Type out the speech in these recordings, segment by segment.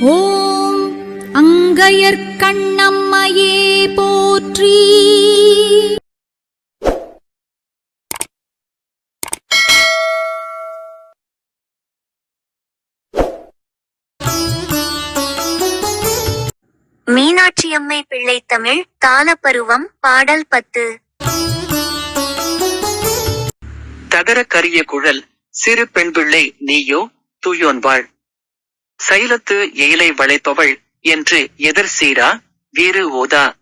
ஓம் அங்கையர்க்கண்ணம்மையே போற்றி. மீனாட்சியம்மை பிள்ளை தமிழ் தாளப்பருவம் பாடல் பத்து. தகர கரிய குழல் சிறு பெண் பிள்ளை நீயோ தூயோன்பாள். சைலத்து எயிலை வளைப்பவள் என்று எதிர் சீரா வீறு ஓதா.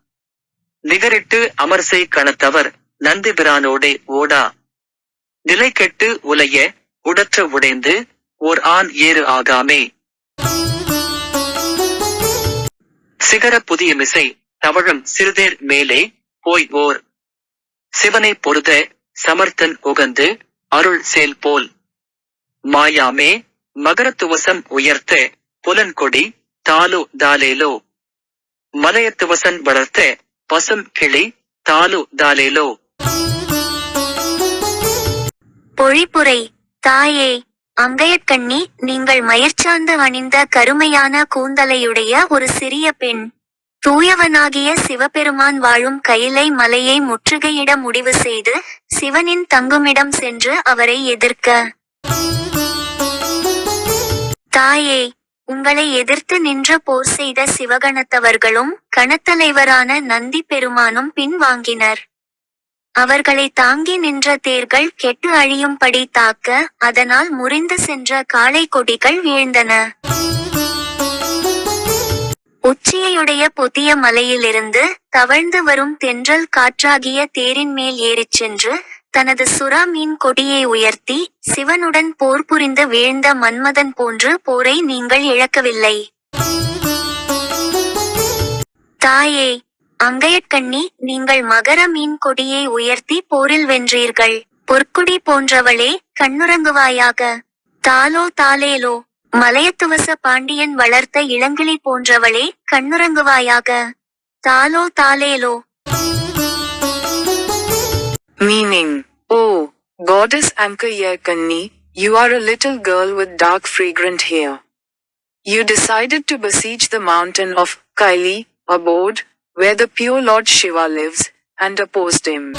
நிகரிட்டு அமர்சை கணத்தவர் நந்திபிரானோடே ஓடா. நிலை கெட்டு உலைய உடற்ற உடைந்து ஓர் ஆண் ஏறு ஆகாமே. சிகர புதிய மிசை தவழும் சிறுதேர் மேலே போய் ஓர். சிவனை பொருத சமர்த்தன் உகந்து அருள் சேல் போல். மாயாமே மகரத்துவசம் உயர்த்த புலன்கொடி தாலு தாலேலோ. மலையத்துவசன் வளர்த்த பசும் கிளி தாலு தாலேலோ. பொழிப்புரை தாயே அங்கையக்கண்ணி நீங்கள் மயிர்ச்சாந்து அணிந்த கருமையான கூந்தலையுடைய ஒரு சிறிய பெண். தூயவனாகிய சிவபெருமான் வாழும் கையிலை மலையை முற்றுகையிட முடிவு செய்து சிவனின் தங்குமிடம் சென்று அவரை எதிர்க்க. தாயே உங்களை எதிர்த்து நின்று போர் செய்த சிவகணத்தவர்களும் கணத்தலைவரான நந்தி பெருமானும் பின்வாங்கினர். அவர்களை தாங்கி நின்ற தேர்கள் கெட்டு அழியும்படி தாக்க அதனால் முறிந்து சென்ற காளை கொடிகள் வீழ்ந்தன. உச்சியையுடைய புதிய மலையிலிருந்து தவழ்ந்து வரும் தென்றல் காற்றாகிய தேரின் மேல் ஏறிச் சென்று தனது சுறா மீன் கொடியை உயர்த்தி சிவனுடன் போர் புரிந்து வீழ்ந்த மன்மதன் போன்று போரை நீங்கள் இழக்கவில்லை. தாயே அங்கையக்கண்ணி நீங்கள் மகர மீன் கொடியை உயர்த்தி போரில் வென்றீர்கள். பொற்குடி போன்றவளே கண்ணுறங்குவாயாக. தாலோ தாலேலோ மலையத்துவச பாண்டியன் வளர்த்த இளங்கிளி போன்றவளே கண்ணுறங்குவாயாக. தாலோ தாலேலோ Meaning, Oh, goddess Ankayakani, you are a little girl with dark fragrant hair. You decided to besiege the mountain of Kaili, abode, where the pure Lord Shiva lives, and opposed him.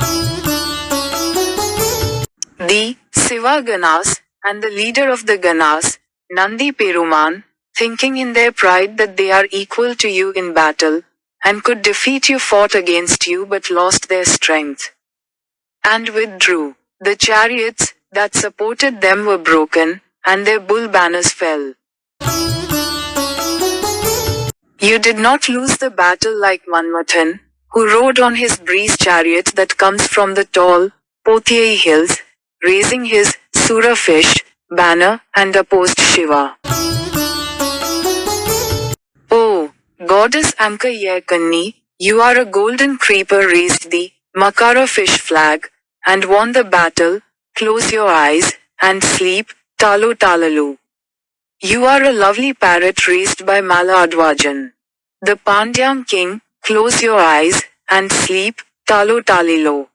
The Siva Ganas, and the leader of the Ganas, Nandi Peruman, thinking in their pride that they are equal to you in battle, and could defeat you fought against you but lost their strength and withdrew. The chariots that supported them were broken, and their bull banners fell. You did not lose the battle like Manmathan, who rode on his breeze chariot that comes from the tall, Pothiyai hills, raising his Sura fish banner and opposed Shiva. Oh, goddess Amka Ankayakani, you are a golden creeper raised the Makara fish flag, and won the battle, close your eyes, and sleep, Talo Talalu. You are a lovely parrot raised by Mala Adwajan. The Pandyam king, close your eyes, and sleep, Talo Talilo.